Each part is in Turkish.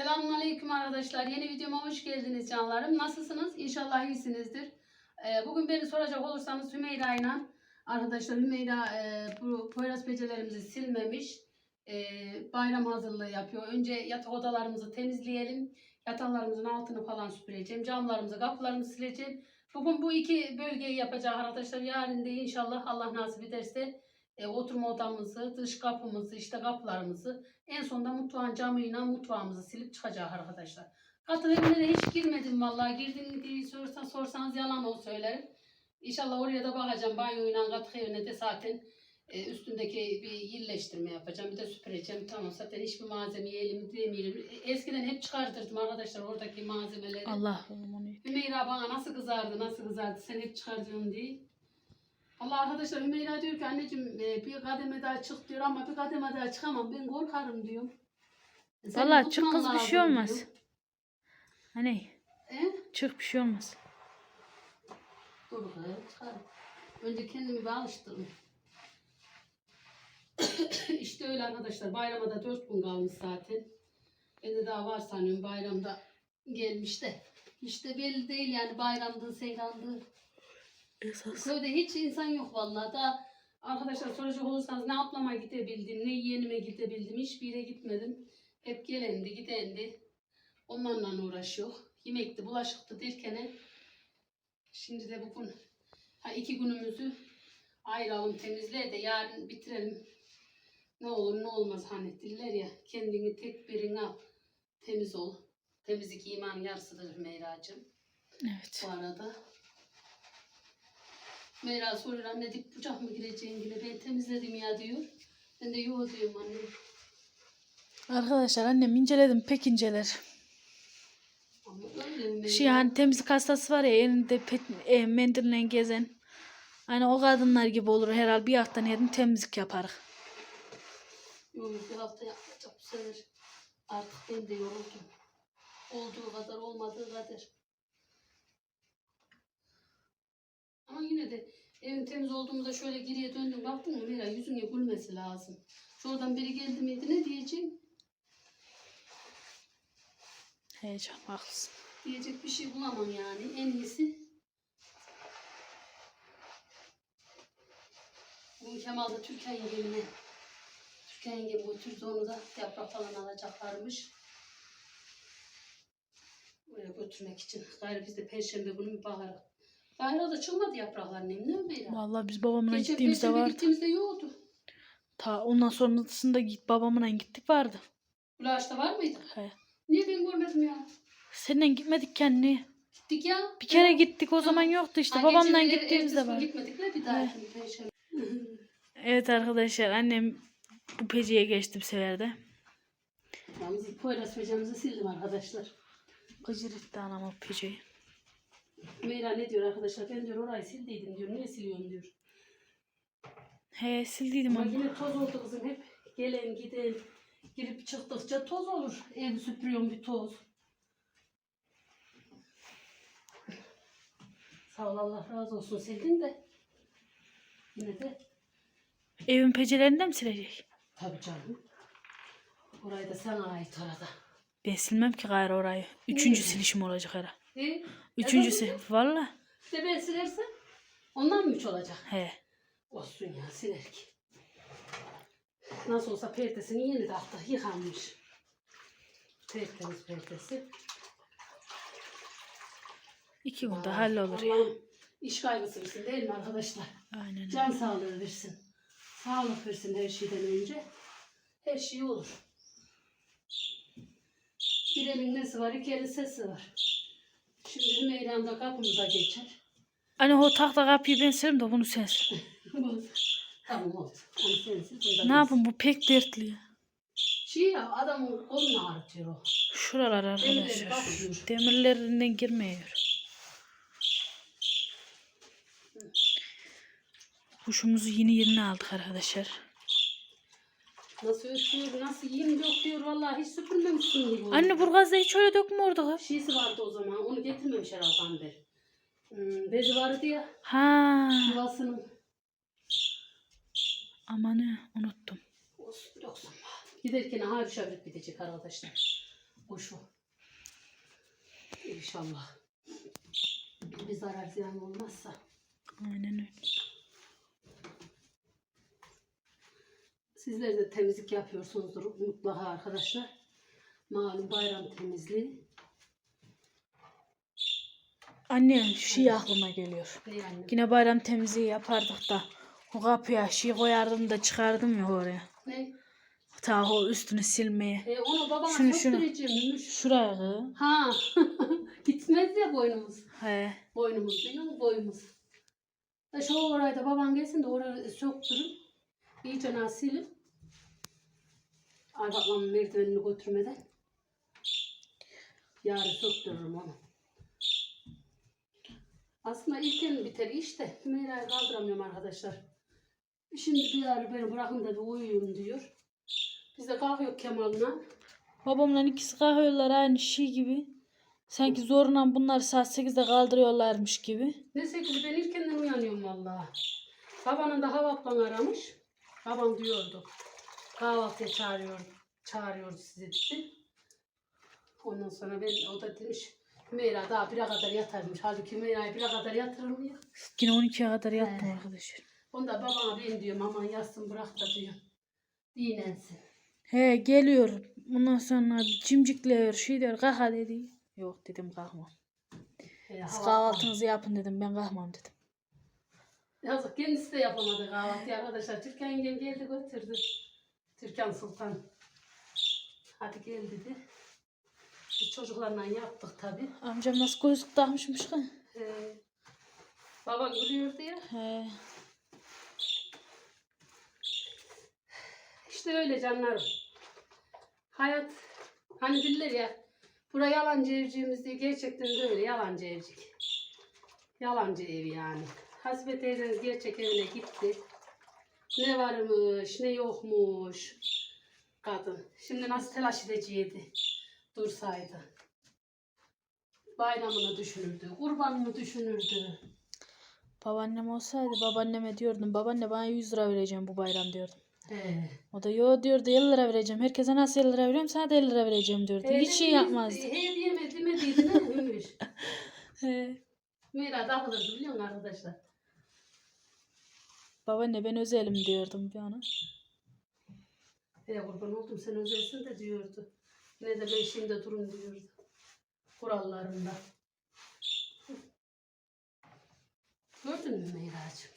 Selamünaleyküm arkadaşlar. Yeni videoma hoş geldiniz canlarım. Nasılsınız? İnşallah iyisinizdir. Ee, bugün beni soracak olursanız Hümeyra ile arkadaşlar Hümeyra e, bu Poyraz pecelerimizi silmemiş. E, bayram hazırlığı yapıyor. Önce yatak odalarımızı temizleyelim. Yataklarımızın altını falan süpüreceğim. Camlarımızı, kapılarımızı sileceğim. Bugün bu iki bölgeyi yapacağız arkadaşlar. Yarın da inşallah Allah nasip ederse e, oturma odamızı, dış kapımızı, işte kapılarımızı en sonunda mutfağın camıyla mutfağımızı silip çıkacak arkadaşlar. Katıl evine de hiç girmedim vallahi. Girdin mi diye sorsan, sorsanız yalan ol söylerim. İnşallah oraya da bakacağım. Banyoyla katık evine de zaten e, üstündeki bir yerleştirme yapacağım. Bir de süpüreceğim. Tamam zaten hiçbir malzemeyi elimi demeyelim. Eskiden hep çıkartırdım arkadaşlar oradaki malzemeleri. Allah onu Hümeyra bana nasıl kızardı, nasıl kızardı sen hep çıkartıyorsun diye. Allah arkadaşlar Hümeyra diyor ki anneciğim e, bir kademe daha çık diyor ama bir kademe daha çıkamam ben korkarım diyorum. E, senin Valla çık kız bir şey olmaz. diyor. Hani E? çık bir şey olmaz. Dur kız çıkarım. Önce kendimi bir alıştırayım. işte öyle arkadaşlar bayrama da 4 gün kalmış zaten. Ben de daha var sanıyorum bayramda gelmiş de. İşte belli değil yani bayramdı, seyrandı. Esas. Köyde hiç insan yok vallahi da arkadaşlar soracak olursanız ne ablama gidebildim ne yeğenime gidebildim hiçbir yere gitmedim. Hep gelendi gidendi. Onlarla uğraşıyor. Yemekti bulaşıktı derken şimdi de bugün ha, iki günümüzü ayıralım temizle de yarın bitirelim. Ne olur ne olmaz hani diller ya kendini tek birine al temiz ol. Temizlik iman yarısıdır Meyra'cığım Evet. bu arada. Meyra soruyor anne dip bucak mı gireceğin yine ben temizledim ya diyor. Ben de yok diyorum anne. Arkadaşlar annem inceledim pek inceler. Şey hani temizlik hastası var ya elinde pet, e, mendille gezen. Hani o kadınlar gibi olur herhalde bir hafta yedim temizlik yaparız. Yok bir hafta yapmayacak bu sefer. Artık ben de yoruldum. Olduğu kadar olmadığı kadar. Ama yine de evin temiz olduğumuzda şöyle geriye döndüm baktım mı Meyra yüzüne gülmesi lazım. Şuradan biri geldi miydi ne diyeceğim? Heyecan haklısın. Diyecek bir şey bulamam yani. En iyisi bu Kemal da Türkan yengemine Türkan yengemi götürdü onu da yaprak falan alacaklarmış. Buraya götürmek için. Gayrı biz de perşembe günü bir bakarız. Gayrı da çıkmadı yapraklar annem ne Meyra? Vallahi biz babamla Geçen gittiğimizde perşembe vardı. gittiğimizde yoktu. Ta ondan sonrasında git babamla gittik vardı. Ulaşta var mıydı? He. Niye ben görmedim ya? Seninle gitmedik kendi. Gittik ya. Bir kere gittik o zaman yoktu işte Ha, babamla geçen- gittiğimizde ertesi gün var. Gitmedik de bir daha perşembe. Evet arkadaşlar annem bu peciye geçti bu sefer de. Yalnız Poyraz hocamızı sildim arkadaşlar. Gıcır etti anam o peciyi. Meyra ne diyor arkadaşlar? Ben diyor orayı sildiydim diyor. Niye siliyorsun diyor. He sildiydim Ama yine toz oldu kızım. Hep gelen giden girip çıktıkça toz olur. Ev süpürüyorum bir toz. Sağ ol Allah razı olsun sildin de. Yine de Evin pecelerini de mi silecek? tabii canım. Orayı da sana ait arada. Ben silmem ki gayrı orayı. Üçüncü silişim olacak herhalde. E, Üçüncüsü. Valla. İşte ben silersem ondan mı üç olacak? He. Olsun ya siler ki. Nasıl olsa perdesini yeni hafta yıkanmış. Tertemiz perdesi. İki günde hallolur ya. Allah'ım iş kaygısı versin değil mi arkadaşlar? Aynen. Can sağlığı versin. Sağlık versin her şeyden önce. Her şey olur. Bir elin nesi var, iki elin sesi var. Şimdi Hümeyra'nda kapımıza geçer. Anne o tahta kapıyı ben serim de bunu sen ser. tamam oldu. Onu bunda Ne yapayım bu pek dertli ya. Şey ya adamın kolunu ağrıtıyor o. Şuralar Demirleri arkadaşlar. bakmıyor. Demirlerinden girmiyor. Kuşumuzu yeni yerine aldık arkadaşlar. Nasıl ötüyor, nasıl yiyeyim yok diyor. Vallahi hiç süpürmemişsin gibi. Anne burgazda hiç öyle dökme orada. Şeysi vardı o zaman. Onu getirmemiş herhalde Gamber. Hmm, bezi vardı ya. Ha. Yuvasının. Amanı unuttum. Olsun yoksa. Giderken aha bir şabret bitecek arkadaşlar. kuşu. İnşallah. Bir zarar ziyan olmazsa. Aynen öyle. Sizler de temizlik yapıyorsunuzdur mutlaka arkadaşlar. Malum bayram temizliği. Anne şu şey aklıma geliyor. Yani Yine bayram temizliği yapardık da o kapıya şey koyardım da çıkardım ya oraya. ne? Ta o üstünü silmeye. E, onu babama Şunu, şunu. Şuraya. Ha. Gitmez ya boynumuz. He. Boynumuz değil mi? Boyumuz. E şu orayı da babam gelsin de orayı söktürün. İyice silip. Arabamın merdivenini götürmeden. Yarın söktürürüm onu. Aslında ilken biter işte. Hümeyra'yı kaldıramıyorum arkadaşlar. Şimdi bir ara beni bırakın da bir uyuyayım diyor. Biz de kalkıyor Kemal'la. Babamla ikisi kahveler aynı şey gibi. Sanki zorla bunları saat 8'de kaldırıyorlarmış gibi. Neyse ki ben ilkenden uyanıyorum vallahi. Babanın da Havap'la aramış. Babam diyordu. Kahvaltıya çağırıyor, çağırıyordu sizi dedi. Ondan sonra ben, o da demiş Hümeyra daha bire kadar yatarmış. Halbuki Hümeyra'yı bire kadar yatırır mı ya? Yine 12'ye kadar yattım He. arkadaşlar. Onda babama ben diyorum aman yatsın bırak da diyor. Dinlensin. He geliyor. Ondan sonra cimcikliyor şey diyor kalk hadi dedi. Yok dedim kalkmam. Siz kahvaltınızı yapın dedim ben kalkmam dedim. Yazık kendisi de yapamadı kahvaltıyı arkadaşlar. Türkan yengem geldi götürdü. Türkan Sultan. Hadi gel dedi. Biz çocuklarla yaptık tabi. Amcam nasıl gözlük takmışmış ki? Ee, baban gülüyordu ya. He. İşte öyle canlarım. Hayat hani diller ya. Bura yalancı evciğimiz diye gerçekten de öyle yalancı evcik. Yalancı ev yani. Hasibe teyzeniz gerçek evine gitti. Ne varmış ne yokmuş. Kadın. Şimdi nasıl telaş edecekti. Dursaydı. Bayramını düşünürdü. Kurbanını düşünürdü. Babaannem olsaydı babaanneme diyordum. Babaanne bana 100 lira vereceğim bu bayram diyordum. He. O da yo diyordu 50 lira vereceğim. Herkese nasıl 50 lira veriyorum sana da 50 lira vereceğim diyordu. Hiç şey yapmazdı. He diyemedi demediydi ne Ümüş. He. Mira dağılırdı biliyor musun arkadaşlar? Babaanne ben özelim diyordum bir ona. He kurban oldum sen özelsin de diyordu. Yine de ben şimdi durun diyordu. Kurallarında. Gördün mü Meyra'cığım?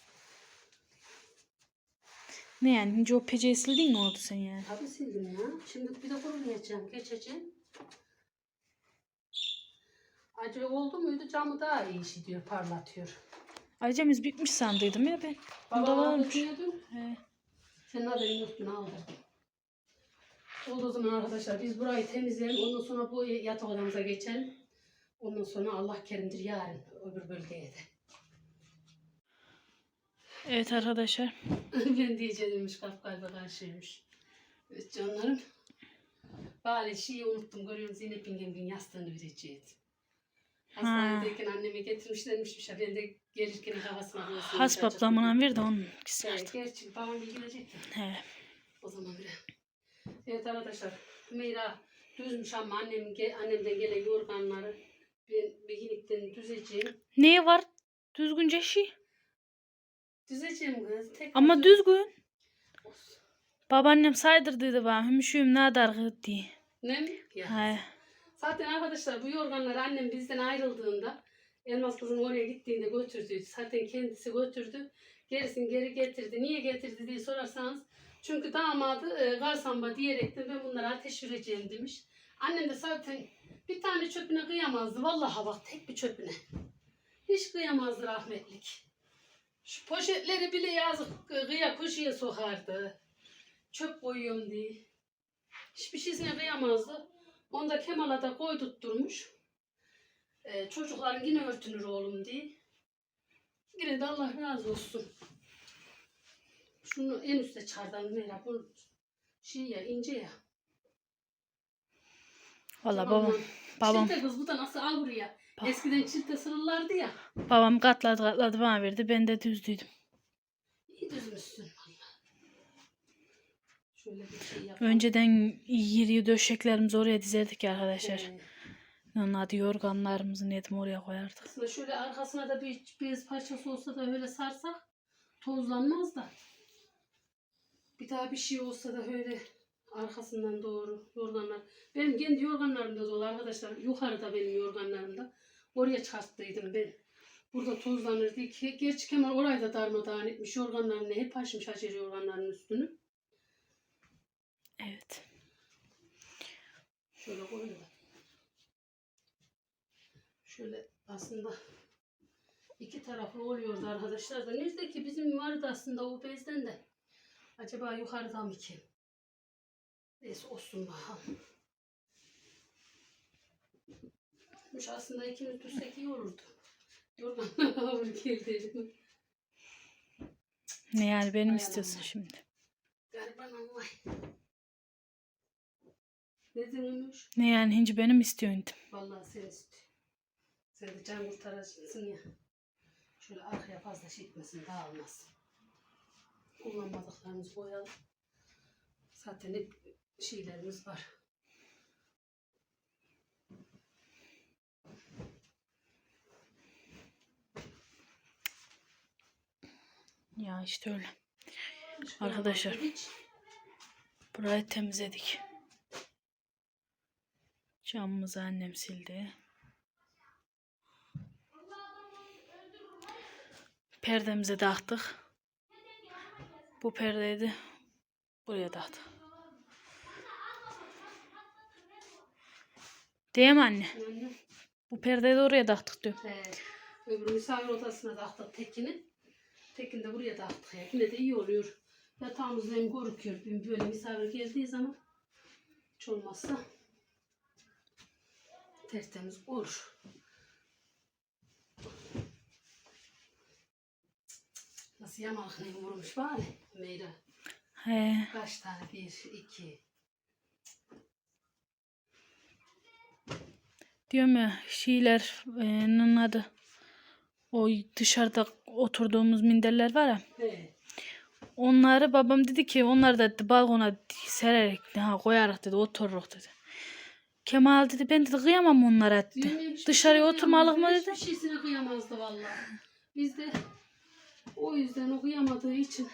Ne yani ince o peceyi sildin mi oldu sen yani? Tabii sildim ya. Şimdi bir de kurulayacağım. Geçeceğim. Acı oldu muydu camı daha iyi işi diyor parlatıyor. Acemiz bitmiş sandıydım ya ben. Bunda aldı varmış. He. Senin haberin yoktu ne aldırdım. Oldu o zaman arkadaşlar biz burayı temizleyelim. Ondan sonra bu yatak odamıza geçelim. Ondan sonra Allah kerimdir yarın öbür bölgeye de. Evet arkadaşlar. ben diyeceğimmiş kalp kalbe karşıymış. Evet canlarım. Bari şeyi unuttum. Görüyorum Zeynep yengemin yastığını vereceğiz. Hastanedeyken anneme getirmişlermiş. ya, Ben de gelirken havasına havasına. Hasbaplamına ver de onun ikisi Evet, artık. gerçi babam bir gelecek ya. He. O zaman bile. Evet arkadaşlar. Hümeyra düzmüş ama annem, ge- annemden gelen yorganları ben bir ginikten düzeceğim. Neye var? Düzgünce şey. Düzeceğim kız. Tekrar Ama düz- düzgün. Olsun. Babaannem saydırdıydı bana. Hümüşüyüm ne kadar diye. Ne mi? Ya. He. Zaten arkadaşlar bu yorganları annem bizden ayrıldığında Elmas kızın oraya gittiğinde götürdü. Zaten kendisi götürdü. Gerisini geri getirdi. Niye getirdi diye sorarsanız çünkü damadı e, garsamba diyerekten ben bunlara ateş vereceğim demiş. Annem de zaten bir tane çöpüne kıyamazdı. Vallahi bak tek bir çöpüne. Hiç kıyamazdı rahmetlik. Şu poşetleri bile yazık e, kıya kuşuya sokardı. Çöp koyuyorum diye. Hiçbir şeysine kıyamazdı. Onda Kemal'a da koy tutturmuş. Ee, çocukların yine örtünür oğlum diye. Yine de Allah razı olsun. Şunu en üstte çardan Mera bu şey ya ince ya. Valla babam. Babam. Çilte kız bu da nasıl al buraya. Bak. Eskiden çilte sırırlardı ya. Babam katladı katladı bana verdi. Ben de düzdüydüm. İyi düzmüşsün. Şöyle bir şey yapalım. Önceden yeri döşeklerimizi oraya dizerdik ya arkadaşlar. Ee, Onun adı yorganlarımızı nedim oraya koyardık. aslında şöyle arkasına da bir bez parçası olsa da öyle sarsak tozlanmaz da. Bir daha bir şey olsa da öyle arkasından doğru yorganlar. Benim kendi yorganlarımda dolu arkadaşlar. Yukarıda benim yorganlarımda. Oraya çıkarttıydım ben. Burada tozlanırdı ki. Gerçi Kemal orayı da darmadağın etmiş. Yorganlarını hep açmış açır yorganların üstünü. Evet. Şöyle koyalım. Şöyle aslında iki taraflı oluyordu arkadaşlar da. Nerede ki bizim vardı aslında o bezden de. Acaba yukarıda mı ki? Neyse olsun bakalım.Mış aslında ikimiz düşsek iyi olurdu. Yorganlar ağır geldi. Ne yani benim Ay istiyorsun şimdi? Gariban Allah. Ne demiş? Ne yani hinci benim istiyorsun? Vallahi sen istiyor. Sen de can kurtarıcısın ya. Şöyle arkaya fazla şey etmesin, dağılmasın. Kullanmadıklarımızı koyalım. Zaten hep şeylerimiz var. Ya işte öyle. Arkadaşlar. Burayı temizledik. Camımızı annem sildi. Perdemizi taktık. Bu perdeyi de buraya taktık. Değil mi anne? Bu perdeyi de oraya taktık diyor. he, öbür misafir odasına taktık tekini. Tekin de buraya taktık ya. Yine de iyi oluyor. Yatağımız hem korkuyor. Böyle misafir geldiği zaman hiç olmazsa tertemiz olur. Nasıl yamalık ne vurmuş bari Meyra. He. Kaç tane? Bir, iki. Diyorum ya şeyler e, onun adı o dışarıda oturduğumuz minderler var ya He. onları babam dedi ki onları da balkona sererek ha, koyarak dedi otururuk dedi. Kemal dedi ben dedi kıyamam onlara dedi. Dışarıya şey oturmalık mı dedi. Hiçbir şeysine kıyamazdı vallahi. Biz de o yüzden o kıyamadığı için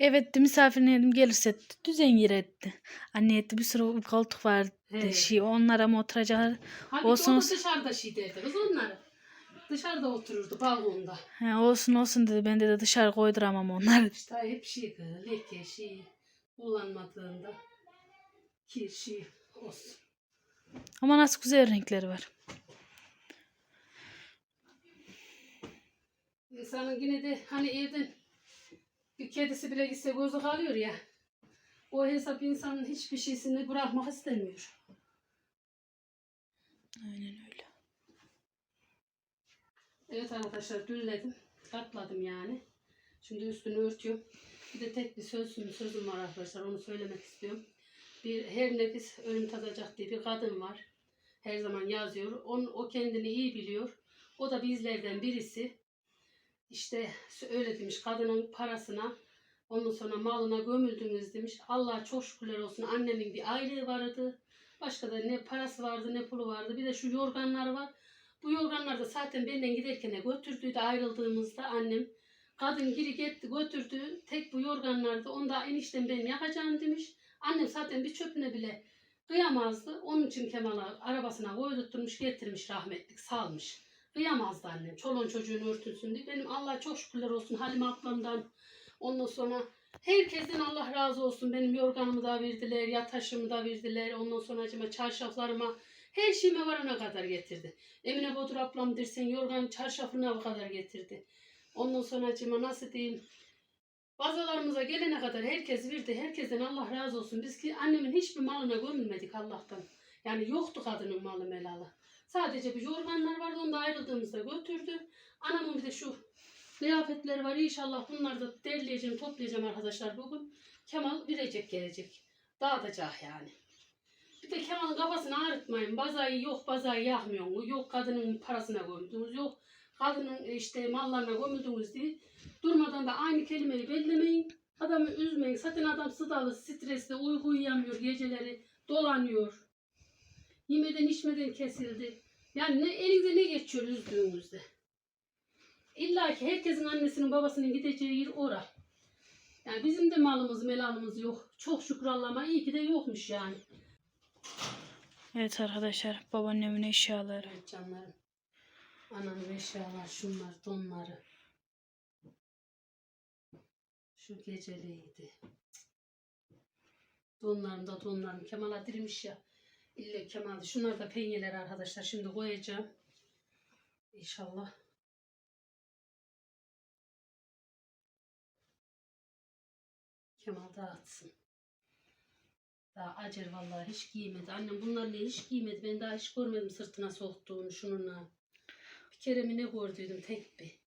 Evet de misafirine dedim gelirse dedi, düzen yer etti. Anne etti bir sürü koltuk var dedi, He. şey onlara mı oturacaklar? Halbuki Olsun, o dışarıda şey derdi kız onları. Dışarıda otururdu balkonda. He, olsun olsun dedi ben de dışarı koyduramam onları. İşte hep şey leke şey kullanmadığında kir şey olsun. Ama nasıl güzel renkleri var. İnsanın yine de hani evden bir kedisi bile gitse gözü kalıyor ya. O hesap insanın hiçbir şeysini bırakmak istemiyor. Aynen öyle. Evet arkadaşlar dülledim. Katladım yani. Şimdi üstünü örtüyorum. Bir de tek bir sözüm, sözüm var arkadaşlar. Onu söylemek istiyorum. Bir her nefis ölüm tadacak diye bir kadın var. Her zaman yazıyor. On, o kendini iyi biliyor. O da bizlerden birisi. İşte öyle demiş kadının parasına ondan sonra malına gömüldünüz demiş. Allah çok şükürler olsun annemin bir aylığı vardı. Başka da ne parası vardı ne pulu vardı. Bir de şu yorganlar var. Bu yorganlar da zaten benden giderken götürdüydü ayrıldığımızda annem. Kadın geri gitti götürdü. Tek bu yorganlardı. Onu da eniştem ben yakacağım demiş. Annem zaten bir çöpüne bile kıyamazdı. Onun için Kemal'a arabasına koydurtmuş getirmiş rahmetlik salmış. Kıyamazdı annem. Çoluğun çocuğun örtünsün diye. Benim Allah çok şükürler olsun Halime ablamdan. Ondan sonra herkesten Allah razı olsun. Benim yorganımı da verdiler, yataşımı da verdiler. Ondan sonra acıma çarşaflarıma her şeyime varana kadar getirdi. Emine Bodur ablam dersen yorgan çarşafına kadar getirdi. Ondan sonra acıma nasıl diyeyim Bazalarımıza gelene kadar herkes verdi. Herkesten Allah razı olsun. Biz ki annemin hiçbir malına gömülmedik Allah'tan. Yani yoktu kadının malı melalı. Sadece bir yorganlar vardı. Onu da ayrıldığımızda götürdü. Anamın bir de şu kıyafetleri var. İnşallah bunları da derleyeceğim, toplayacağım arkadaşlar bugün. Kemal verecek gelecek. Dağıtacak yani. Bir de Kemal'in kafasını ağrıtmayın. Bazayı yok bazayı yakmıyor mu? Yok kadının parasına gömdünüz. Yok kadının işte mallarına gömüldünüz diye. Durmadan da aynı kelimeyi bellemeyin. Adamı üzmeyin. Zaten adam sıdalı, stresli, uyku uyuyamıyor geceleri, dolanıyor. Yemeden içmeden kesildi. Yani ne elinize ne geçiyor üzdüğünüzde. İlla ki herkesin annesinin babasının gideceği yer ora. Yani bizim de malımız melalımız yok. Çok şükür Allah'ıma iyi ki de yokmuş yani. Evet arkadaşlar babaannemin eşyaları. Evet canlarım. Anamın eşyalar, şunlar, donları. Şu geceliydi. Donlarım da donlarım. Kemal'a dirmiş ya. İlle Kemal. Şunlar da penyeler arkadaşlar. Şimdi koyacağım. İnşallah. Kemal dağıtsın. Daha acer vallahi hiç giymedi. Annem bunlarla hiç giymedi. Ben daha hiç görmedim sırtına soktuğunu şununla. Bir kere mi ne gördüydüm tek bir.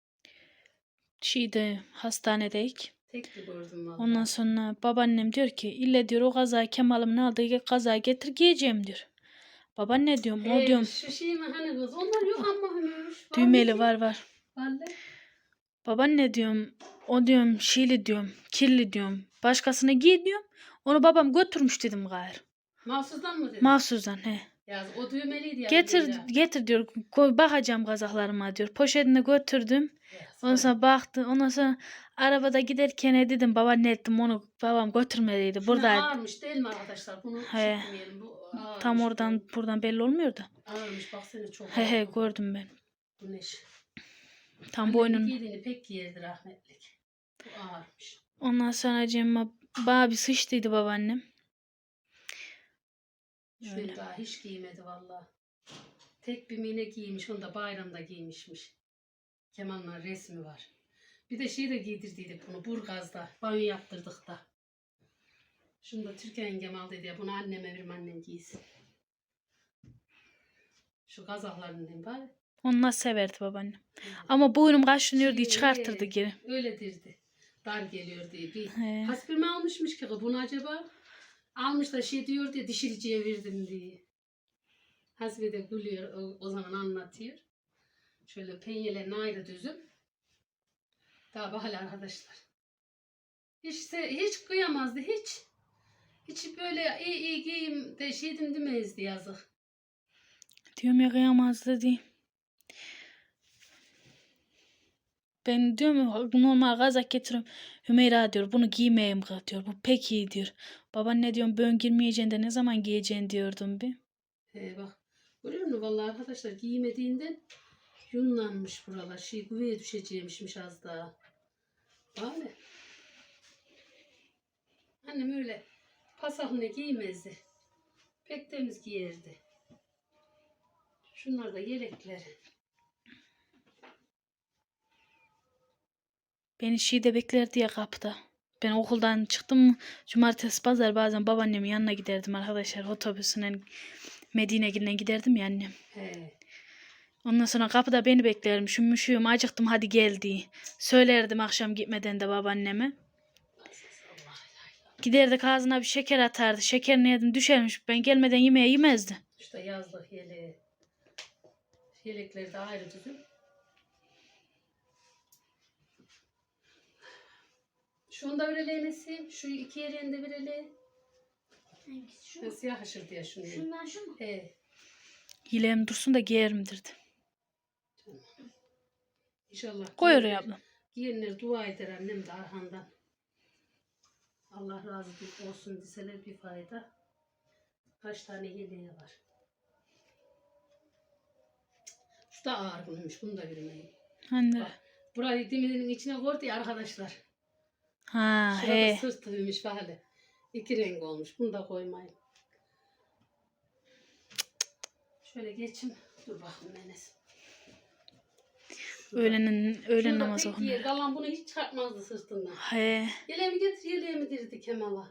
Şeyde hastanedeyik. Tek bir gördüm vallahi. Ondan sonra babaannem diyor ki ille diyor o kaza Kemal'imin aldığı kaza getir giyeceğim diyor. Babaanne diyorum o Ee, diyorum Şu şey mi hani kız? Onlar yok ama hümüş. düğmeli var var. Vallahi. Babaanne diyorum o diyorum şiili diyorum kirli diyorum. Başkasına giy diyorum. Onu babam götürmüş dedim gayrı. Mahsusdan mı dedin? Mahsusdan he. Ya o düğmeliydi ya. Getir getir diyor. Koy, bakacağım kazaklarıma diyor. Poşetini götürdüm. Ondan sonra baktı. Ondan sonra arabada giderken dedim babaanne ettim onu babam götürmeliydi. Burada ağırmış değil mi arkadaşlar? Bunu He. Bu ağırmış. tam oradan buradan belli olmuyor da. Ağırmış bak seni çok He he gördüm ben. Güneş. Tam Annem boynun. Giydiğini pek giyerdi rahmetlik. Bu ağırmış. Ondan sonra Cemma bana bir sıçtıydı babaannem. Öyle. Şöyle daha hiç giymedi vallahi. Tek bir mine giymiş. Onu da bayramda giymişmiş. Kemal'ın resmi var. Bir de şey de giydirdiydik bunu. Burgaz'da. Banyo yaptırdık da. Şunu da Türkan yengem al dedi ya. Bunu anneme verim annem giysin. Şu kazaklarından bari. Onu nasıl severdi babaannem. Ama boynum kaşınıyor diye Şey, çıkartırdı geri. Öyle dirdi. Dar geliyor diye. Bir He. Hasbir mi almışmış ki bunu acaba? Almış da şey diyor diye dişiriciye verdim diye. Hasbi de gülüyor o, o zaman anlatıyor. Şöyle penyelerini ayrı düzüm. Daha bahane arkadaşlar. Hiç, hiç kıyamazdı hiç. Hiç böyle iyi iyi giyim de şeydim demezdi yazık. Diyorum ya kıyamazdı diye. Ben diyorum normal kazak getiriyorum. Hümeyra diyor bunu giymeyeyim kız diyor. Bu pek iyi diyor. Babaanne diyorum bön girmeyeceksin de ne zaman giyeceksin diyordum bir. He bak. Görüyor musun? Vallahi arkadaşlar giymediğinden yunlanmış buralar. Şey güveye düşeceğimişmiş az daha. Böyle. Annem öyle pasaklı giymezdi. Pek temiz giyerdi. Şunlar da yelekleri. Beni şeyde beklerdi ya kapıda. Ben okuldan çıktım. Cumartesi pazar bazen babaannemin yanına giderdim arkadaşlar. Otobüsüne Medine'ye giderdim ya annem. He. Ondan sonra kapıda beni beklermiş. Üşümüşüm acıktım hadi gel diye. Söylerdim akşam gitmeden de babaanneme. Giderdik ağzına bir şeker atardı. Şekerini yedim düşermiş. Ben gelmeden yemeğe yemezdi. İşte yazlık yeleği. Yelekleri de ayrı düzüm. Şunu da öreleğinesi. Şu iki yerini de verelim. Hangisi şu mu? siyah haşır diye şunu. Şundan şu mu? He. Yileğim dursun da giyerim dirdi. İnşallah. Koy oraya giyenler- abla. Giyenler dua eder annem de arkandan. Allah razı olsun deseler bir fayda. Kaç tane yeleği var. Şu da ağır bulmuş. Bunu da vermeyin. Anne. Bak, burayı diminin içine koydu ya arkadaşlar. Ha Şurada he. sırtıymış böyle. İki renk olmuş. Bunu da koymayın. Şöyle geçin. Dur bakayım Enes. Öğlenin, öğlen Şurada namazı pek iyi. okunur. Kalan bunu hiç çıkartmazdı sırtından. He. Yeleğimi getir yeleğimi dirdi Kemal'a.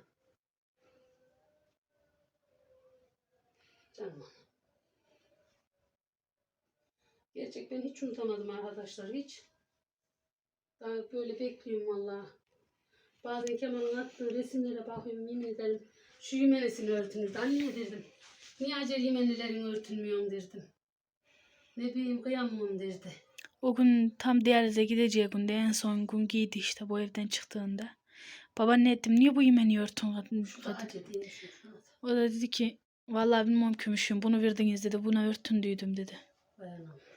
Canım. Gerçek ben hiç unutamadım arkadaşlar hiç. Daha böyle bekliyorum valla. Bazen Kemal'ın attığı resimlere bakıyorum yemin ederim. Şu yümenesini örtünürdü. Anne derdim. Niye acele yemenlilerin örtünmüyorum derdim. Ne bileyim kıyamam derdi. O gün tam diyalize gideceği günde en son gün giydi işte bu evden çıktığında. Baba ne ettim? Niye bu yemeğini örtün kadın? O da dedi ki vallahi bilmem kümüşüm bunu verdiniz dedi. Buna örtün düydüm dedi. Dayanamam.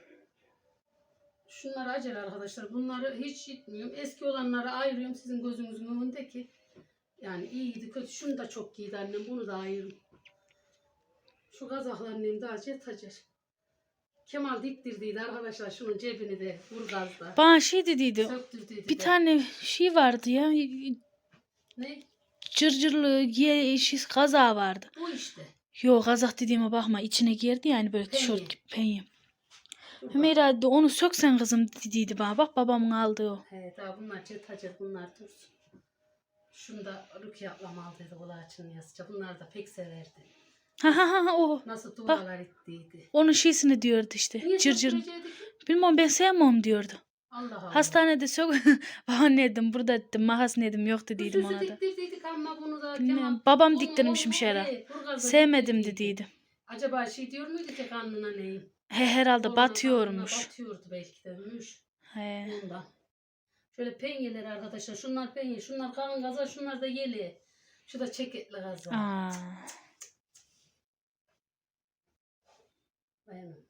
Şunlar acele arkadaşlar. Bunları hiç gitmiyorum. Eski olanları ayırıyorum sizin gözünüzün önündeki. Yani iyiydi kötü. Şunu da çok giydi annem. Bunu da ayırıyorum. Şu kazaklar annem daha acı tacar. Kemal diktirdiydi arkadaşlar şunun cebini de vurgazda. Bana şey dediydi. Söktürdüydü Bir de. tane şey vardı ya. Ne? Cırcırlı giye şey kazağı vardı. Bu işte. Yo kazak dediğime bakma içine girdi yani böyle tişört gibi penye. Hümeyra dedi onu söksen kızım dediydi bana. Bak babamın aldığı o. He daha bunlar çetacır bunlar dursun. Şunu da Rukiye ablam aldıydı kulaçını yazıca. Bunlar da pek severdi. Ha ha ha o. Nasıl dualar ettiydi. Onun şeysini diyordu işte. Niye söktürecekti ki? Bilmem ben sevmem diyordu. Allah Allah. Hastanede sök. Baba ne dedim burada dedim. Makas dedim yok dediydim ona da. diktirdiydik ama bunu da. Babam diktirmişmiş herhalde. Sevmedim dediydi. Acaba şey diyor muydu ki karnına neyim? He herhalde Korona batıyormuş. Batıyordu belki de. Müş. He. Ondan. Şöyle penyeler arkadaşlar. Şunlar penye. Şunlar kalın gaza. Şunlar da yeli. Şu da çeketli gaza. Aa. Aynen.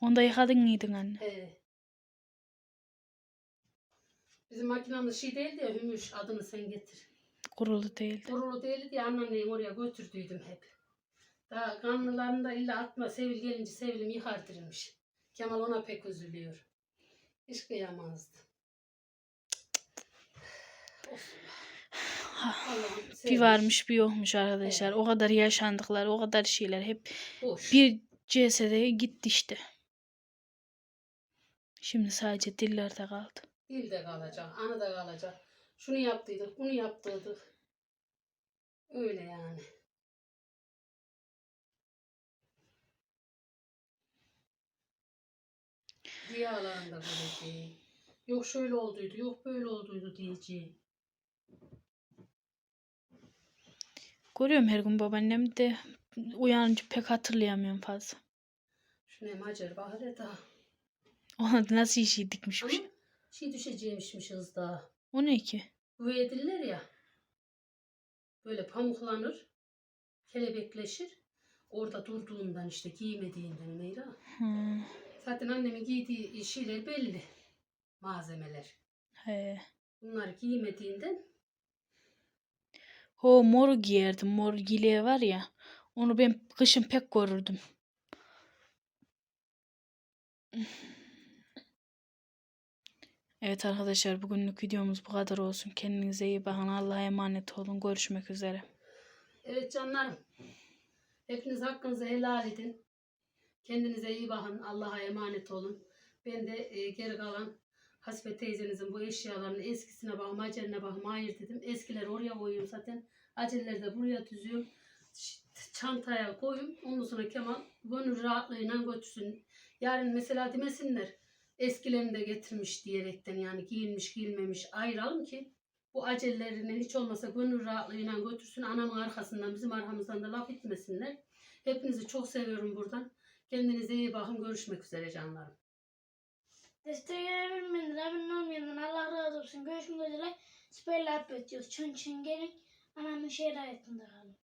Onu da yıkadın mıydın anne? He. Bizim makinamız şey değildi ya Hümüş adını sen getir. Kurulu değildi. Kurulu değildi diye anneanneyi oraya götürdüydüm hep. Daha kanlılarında illa atma Sevil gelince Sevil'im yıkardırmış. Kemal ona pek üzülüyor. Hiç kıyamazdı. Bir varmış bir yokmuş arkadaşlar. Evet. O kadar yaşandıklar, o kadar şeyler hep Boş. bir CS'de gitti işte. Şimdi sadece dillerde kaldı. Dilde kalacak, anı da kalacak. Şunu yaptıydık, bunu yaptıydık. Öyle yani. Diyalarında böyle Yok şöyle olduydu, yok böyle olduydu diyeceğim. Görüyorum her gün babaannem de uyanınca pek hatırlayamıyorum fazla. Şu ne macer bahane daha. Ona da nasıl işi Ama dikmişmiş. şey düşeceğimişmiş daha. O ne ki? Bu ediller ya. Böyle pamuklanır. Kelebekleşir. Orada durduğundan işte giymediğinden Meyra. Hmm. Zaten annemin giydiği şeyler belli. Malzemeler. He. Bunları giymediğinden O mor giyerdim. Mor gileği var ya. Onu ben kışın pek görürdüm. Evet arkadaşlar bugünlük videomuz bu kadar olsun. Kendinize iyi bakın. Allah'a emanet olun. Görüşmek üzere. Evet canlarım. Hepiniz hakkınızı helal edin. Kendinize iyi bakın. Allah'a emanet olun. Ben de e, geri kalan Hasibe teyzenizin bu eşyalarını eskisine bakım, aceline bakım hayır dedim. Eskileri oraya koyuyorum zaten. Aceleri de buraya düzüyorum. Çantaya koyun. Ondan sonra Kemal gönül rahatlığıyla götürsün. Yarın mesela demesinler eskilerini de getirmiş diyerekten yani giyilmiş giyilmemiş ayıralım ki bu acelelerinden hiç olmasa gönül rahatlığıyla götürsün. Anamın arkasından bizim arkamızdan da laf etmesinler. Hepinizi çok seviyorum buradan. Kendinize iyi bakın. Görüşmek üzere canlarım. Destek verebilmeyenler, abone olmayanlar Allah razı olsun. Görüşmek üzere. Süper Lab bekliyoruz. Çın çın gelin. Anamın şehir hayatında kalın.